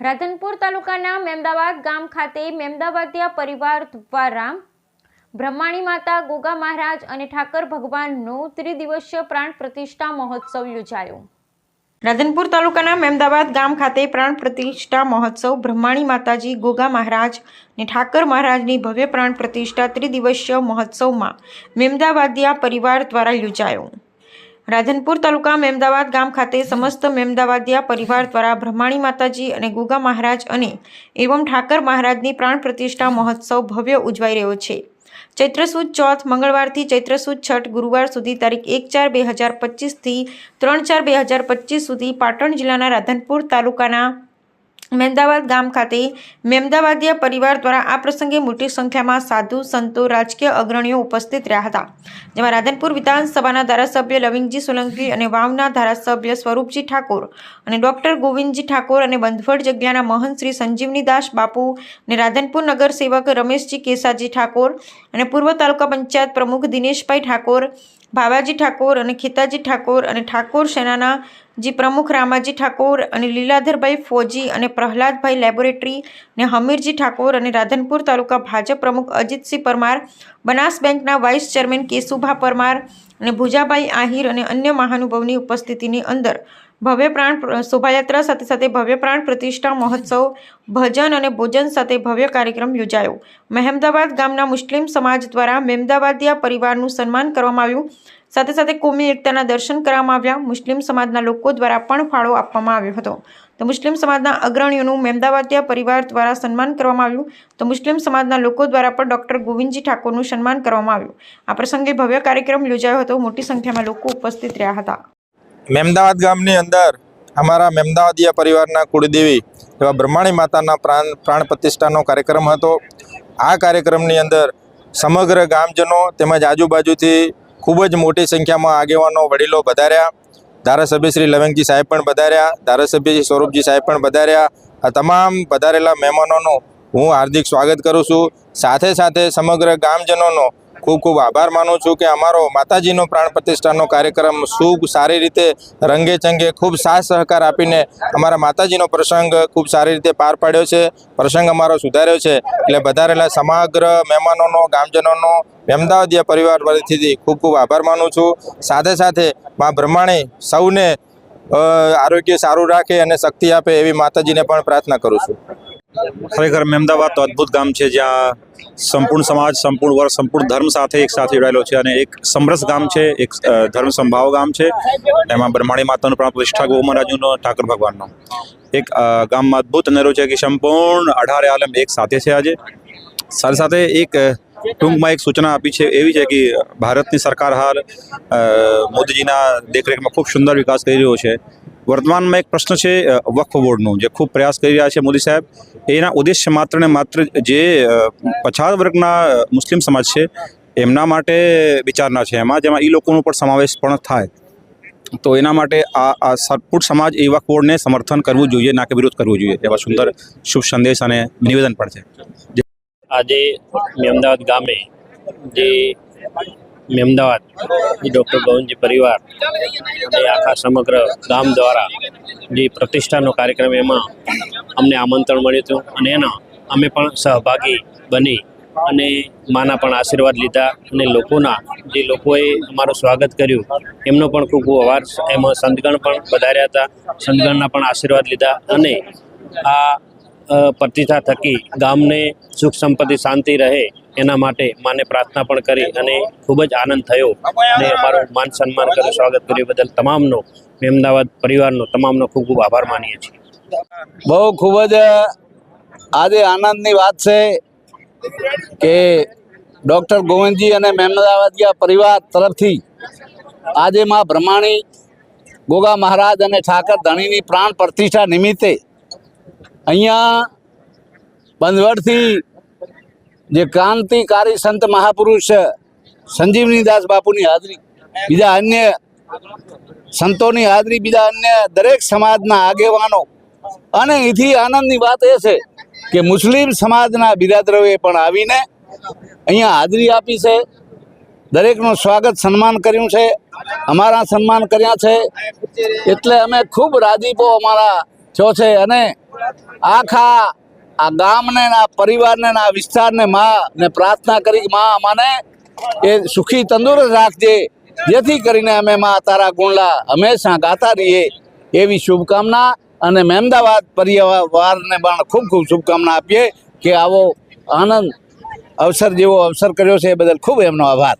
રાધનપુર તાલુકાના મેમદાવાદ ગામ ખાતે મેમદાવાદિયા પરિવાર દ્વારા બ્રહ્માણી માતા ગોગા મહારાજ અને ઠાકર ભગવાનનો ત્રિદિવસીય પ્રાણ પ્રતિષ્ઠા મહોત્સવ યોજાયો. રાધનપુર તાલુકાના મેમદાવાદ ગામ ખાતે પ્રાણ પ્રતિષ્ઠા મહોત્સવ બ્રહ્માણી માતાજી ગોગા મહારાજ ને ઠાકર મહારાજની ભવ્ય પ્રાણ પ્રતિષ્ઠા ત્રિદિવસીય મહોત્સવમાં મેમદાવાદિયા પરિવાર દ્વારા યોજાયો. રાધનપુર તાલુકા મેમદાવાદ ગામ ખાતે સમસ્ત મેમદાવાદિયા પરિવાર દ્વારા બ્રહ્માણી માતાજી અને ગુગા મહારાજ અને એવમ ઠાકર મહારાજની પ્રાણ પ્રતિષ્ઠા મહોત્સવ ભવ્ય ઉજવાઈ રહ્યો છે. ચૈત્ર સુદ ચોથ મંગળવારથી ચૈત્ર સુદ છઠ ગુરુવાર સુધી તારીખ એક ચાર બે હજાર પચીસથી ત્રણ ચાર બે હજાર પચીસ સુધી પાટણ જિલ્લાના રાધનપુર તાલુકાના મેમદાવાદ ગામ ખાતે મહેમદાવાદીય પરિવાર દ્વારા આ પ્રસંગે મોટી સંખ્યામાં સાધુ, સંતો, રાજકીય અગ્રણીઓ ઉપસ્થિત રહ્યા હતા, જેમાં રાધનપુર વિધાનસભાના ધારાસભ્ય લવિંગજી સોલંકી અને વાવના ધારાસભ્ય સ્વરૂપજી ઠાકોર અને ડોક્ટર ગોવિંદજી ઠાકોર અને બંધવડ જગ્યાના મહંત શ્રી સંજીવનીદાસ બાપુ અને રાધનપુર નગર સેવક રમેશજી કેસાજી ઠાકોર અને પૂર્વ તાલુકા પંચાયત પ્રમુખ દિનેશભાઈ ઠાકોર ભાવાજી ઠાકોર અને ખેતાજી ઠાકોર અને ઠાકોર સેનાના જી પ્રમુખ રામાજી ઠાકોર અને લીલાધરભાઈ ફોજી અને પ્રહલાદભાઈ લેબોરેટરી અને હમીરજી ઠાકોર અને રાધનપુર તાલુકા ભાજપ પ્રમુખ અજીતસિંહ પરમાર, બનાસ બેંકના વાઇસ ચેરમેન કેશુભા પરમાર અને ભુજાભાઈ આહિર અને અન્ય મહાનુભાવની ઉપસ્થિતિની અંદર ભવ્ય પ્રાણ શોભાયાત્રા સાથે સાથે ભવ્ય પ્રાણ પ્રતિષ્ઠા મહોત્સવ, ભજન અને ભોજન સાથે ભવ્ય કાર્યક્રમ યોજાયો. મહેમદાવાદ ગામના મુસ્લિમ સમાજ દ્વારા મેમદાવાદિયા પરિવારનું સન્માન કરવામાં આવ્યું. સાથે સાથે કોમી એકતાના દર્શન કરવામાં આવ્યા. મુસ્લિમ સમાજના લોકો દ્વારા પણ ફાળો આપવામાં આવ્યો હતો. તો મુસ્લિમ સમાજના અગ્રણીઓનું મેમદાવાદિયા પરિવાર દ્વારા સન્માન કરવામાં આવ્યું. તો મુસ્લિમ સમાજના લોકો દ્વારા પણ ડૉક્ટર ગોવિંદજી ઠાકોરનું સન્માન કરવામાં આવ્યું. આ પ્રસંગે ભવ્ય કાર્યક્રમ યોજાયો હતો. મોટી સંખ્યામાં લોકો ઉપસ્થિત રહ્યા હતા. મેમદાવાદ ગામની અંદર અમારા મેમદાવાદીયા પરિવારના કુળદેવી એવા બ્રહ્માણી માતાના પ્રાણ પ્રાણ પ્રતિષ્ઠાનો કાર્યક્રમ હતો. આ કાર્યક્રમની અંદર સમગ્ર ગામજનો તેમજ આજુબાજુથી ખૂબ જ મોટી સંખ્યામાં આગેવાનો, વડીલો વધાર્યા ધારાસભ્ય શ્રી લવિંગજી સાહેબ પણ વધાર્યા ધારાસભ્ય શ્રી સ્વરૂપજી સાહેબ પણ વધાર્યા આ તમામ વધારેલા મહેમાનોનું હું હાર્દિક સ્વાગત કરું છું. સાથે સાથે સમગ્ર ગામજનોનો ખૂબ ખૂબ આભાર માનું છું કે અમારો માતાજીનો પ્રાણ પ્રતિષ્ઠાનો કાર્યક્રમ ખૂબ સારી રીતે રંગે ચંગે ખૂબ સાથ સહકાર આપીને અમારા માતાજીનો પ્રસંગ ખૂબ સારી રીતે પાર પાડ્યો છે. પ્રસંગ અમારો સુધાર્યો છે. એટલે વધારેલા સમગ્ર મહેમાનોનો, ગામજનોનો, અમદાવાદીય પરિવાર વતીથી ખૂબ ખૂબ આભાર માનું છું. સાથે સાથે મા બ્રહ્માણી સૌને આરોગ્ય સારું રાખે અને શક્તિ આપે એવી માતાજીને પણ પ્રાર્થના કરું છું. ખરેખર મહેમદાવાદ તો અદ્ભુત ગામ છે, જ્યાં સંપૂર્ણ સમાજ, સંપૂર્ણ વર્ગ, સંપૂર્ણ ધર્મ સાથે એક સાથે જોડાયેલો છે અને એક સમરસ ગામ છે, એક ધર્મ સંભાવ ગામ છે. એમાં બ્રહ્માણી માતાનું પ્રાણ પ્રતિષ્ઠા ગોમરાજુનો ઠાકર ભગવાનનો. એક ગામમાં અદ્ભુત અનેરો છે કે સંપૂર્ણ અઢારે આલમ એક સાથે છે આજે. સાથે સાથે એક ટૂંકમાં એક સૂચના આપી છે એવી છે કે ભારતની સરકાર હાલ મોદીજીના દેખરેખમાં ખૂબ સુંદર વિકાસ કરી રહ્યો છે. વર્તમાનમાં એક પ્રશ્ન છે વક્ફ બોર્ડનો, જે ખૂબ પ્રયાસ કરી રહ્યા છે મોદી સાહેબ. એના ઉદ્દેશ્ય માત્ર ને માત્ર જે પછાત વર્ગના મુસ્લિમ સમાજ છે, એમના માટે વિચારના છે. એમાં જેમાં એ લોકોનો પણ સમાવેશ પણ થાય. તો એના માટે આ આ સંપૂર્ણ સમાજ એ વક્ફ સમર્થન કરવું જોઈએ, ના કે વિરોધ કરવો જોઈએ. એવા સુંદર શુભ સંદેશ અને નિવેદન પણ છે. આજે અમદાવાદ ગામે જે મેમદાવાદ અમદાવાદ ડૉક્ટર ગૌનજી પરિવાર અને આખા સમગ્ર ગામ દ્વારા જે પ્રતિષ્ઠાનો કાર્યક્રમ એમાં અમને આમંત્રણ મળ્યું હતું અને એના અમે પણ સહભાગી બની અને માના પણ આશીર્વાદ લીધા અને લોકોના જે લોકોએ અમારું સ્વાગત કર્યું, એમનો પણ ખૂબ ખૂબ આભાર. એમાં સંતગણ પણ વધાર્યા હતા, સંતગણના પણ આશીર્વાદ લીધા અને આ પ્રતિષ્ઠા થકી ગામને સુખ સંપત્તિ, શાંતિ રહે એના માટે માને પ્રાર્થના પણ કરી અને ખૂબ જ આનંદ થયો અને અમારું માન સન્માન કર્યું. સ્વાગત કર્યું. બદલ તમામનો અમદાવાદ પરિવારનો તમામનો ખૂબ ખૂબ આભાર માનીએ છીએ. બહુ ખૂબ જ આજે આનંદની વાત છે કે ડૉક્ટર ગોવિંદજી અને મહેમદાવાદિયા પરિવાર તરફથી આજે માં બ્રહ્માણી, ગોગા મહારાજ અને ઠાકર ધણીની પ્રાણ પ્રતિષ્ઠા નિમિત્તે અહીંયા બંધવડથી જે ક્રાંતિકારી સંત મહાપુરુષ સંજીવનીદાસ બાપુની હાજરી, બીજા અન્ય સંતોની હાજરી, બીજા અન્ય દરેક સમાજના આગેવાનો. અને એથી આનંદની વાત એ છે કે મુસ્લિમ સમાજના બિરાદરોએ પણ આવીને અહીંયા હાજરી આપી છે. દરેકનું સ્વાગત સન્માન કર્યું છે, અમારા સન્માન કર્યા છે. એટલે અમે ખૂબ રાજીપો અમારા થયો છે અને આખા આ ગામને, આ પરિવારને, આ વિસ્તારને માં ને પ્રાર્થના કરી માં અમાને એ સુખી તંદુરસ્ત રાખજે. જેથી કરીને અમે માં તારા ગુણલા હંમેશા ગાતા રહીએ. એવી શુભકામના અને મહેમદાવાદ પરિવારને પણ ખૂબ ખૂબ શુભકામના આપીએ કે આવો આનંદ અવસર જેવો અવસર કર્યો છે. એ બદલ ખૂબ એમનો આભાર.